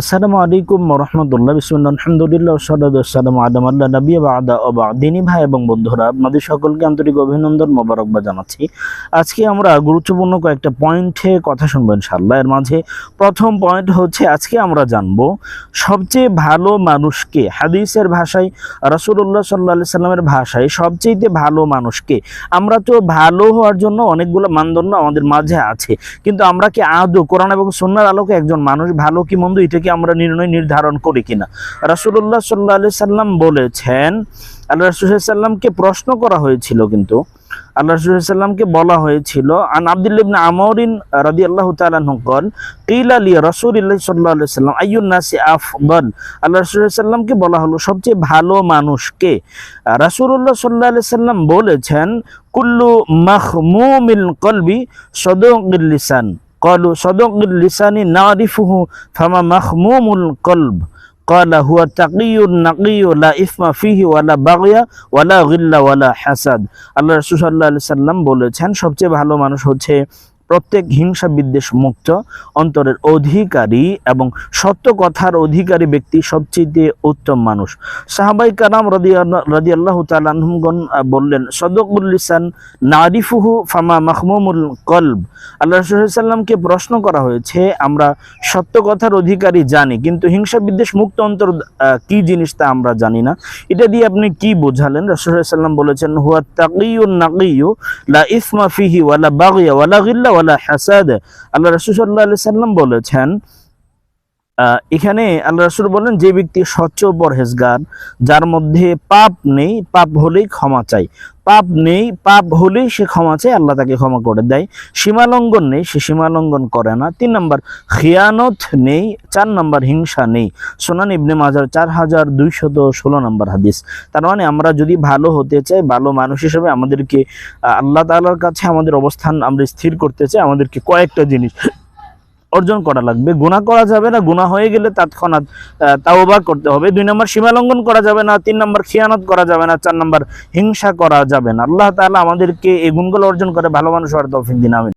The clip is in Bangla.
আসসালামু আলাইকুম রহমতুল্লাহ, বিসমুল্লাহ, আলহামদুলিল্লাহ সালাদু আসসালামু আলাম আল্লাহ নবী আদা অবা দিনী ভাই এবং বন্ধুরা, আপনাদের সকলকে আন্তরিক অভিনন্দন, মোবারকবাদ জানাচ্ছি। আজকে আমরা গুরুত্বপূর্ণ কয়েকটা পয়েন্টে কথা শুনব ইনশাল্লাহ এর মাঝে প্রথম পয়েন্ট হচ্ছে, আজকে আমরা জানব সবচেয়ে ভালো মানুষকে হাদিসের ভাষায়, রাসূলুল্লাহ সাল্লাহ সাল্লামের ভাষায় সবচেয়ে ভালো মানুষকে আমরা তো ভালো হওয়ার জন্য অনেকগুলো মানদণ্ড আমাদের মাঝে আছে। কিন্তু আমরা কি আদৌ কোরআন এবং সন্ন্যার আলোকে একজন মানুষ ভালো কি মন্দ? এটা থেকে আমরা নির্ণয় নির্ধারণ করি কিনা। রাসুল্লাহ সাল্লাহ আলি সাল্লাম বলেছেন, আল্লাহ রসুল্লাহামকে প্রশ্ন করা হয়েছিল কিন্তু, আল্লাহ রসুল্লাহামকে বলা হয়েছিল, আন আবদুল্লিবিন আমরিন রদি আল্লাহ তালকল কিল আলী রসুল্লাহ সাল্লাহ আলি সাল্লাম আইয়ুন্নাসি আফগল? আল্লাহ রসুল্লাহামকে বলা হলো, সবচেয়ে ভালো মানুষকে। রাসুল্লাহ সাল্লাহ আলি সাল্লাম বলেছেন, কুল্লু মাহমুমিল কলবি সদিসান সদুকিল লিসান قالوا صدق اللسان نعرفه فما مخموم القلب قال هو تقي نقي لا إثم فيه ولا بغي ولا غل ولا حسد আল্লাহ রাসূল সাল্লাল্লাহু আলাইহি সাল্লাম বলেছেন সবচেয়ে ভালো মানুষ হচ্ছে প্রত্যেক হিংসা বিদ্বেষ মুক্ত অন্তরের অধিকারী এবং সত্য কথার অধিকারী ব্যক্তি সবচেয়ে উত্তম মানুষ। সাহাবাই কালাম রাদি আল্লাহ তালানহমগণ বললেন, সদকুল লিসান নারিফুহু ফামা মাহমুমুল কলব। আল্লাহ রসুল্লামকে প্রশ্ন করা হয়েছে, আমরা সত্য কথার অধিকারী জানি, কিন্তু হিংসা বিদ্বেষ মুক্ত অন্তর কি জিনিস তা আমরা জানি না? এটা দিয়ে আপনি কি বোঝালেন? রসুল্লাম বলেছেন, হুয়া তাকিউ নাকিউ, লা ইসমা ফিহি ওয়ালা বাগিয়া ওয়ালা গিল্লা ওয়ালা হাসাদ। আল্লাহ রসুল্লাহ সাল্লাম বলেছেন এখানে আল্লাহ রসুল বলেন, যে ব্যক্তি স্বচ্ছ পরহেজগার, যার মধ্যে পাপ নেই, পাপ হলেই ক্ষমা চাই। পাপ নেই, পাপ হলেই সে ক্ষমা চায়, আল্লাহ তাকে ক্ষমা করে দেয়। সীমালঙ্ঘন নেই, সে সীমালঙ্ঘন করে না। তিন নম্বর, খিয়ানত নেই, চার নম্বর, হিংসা নেই। সোনান ইবনে মাজার, চার হাজার দুইশত ষোলো নম্বর হাদিস। তার মানে আমরা যদি ভালো হতে চাই, ভালো মানুষ হিসেবে আমাদেরকে আল্লাহ তাআলার কাছে আমাদের অবস্থান আমরা স্থির করতে চাই, আমাদেরকে কয়েকটা জিনিস অর্জন করা লাগবে। গুণা করা যাবে না গুণা হয়ে গেলে তৎক্ষণাৎ তাওবা করতে হবে। দুই নম্বর সীমালঙ্ঘন করা যাবে না। তিন নম্বর, খিয়ানত করা যাবে না। চার নম্বর, হিংসা করা যাবে না। আল্লাহ তালা আমাদেরকে এই গুণগুলো অর্জন করে। ভালো মানুষ হওয়ার তৌফিক দিন, আমিন।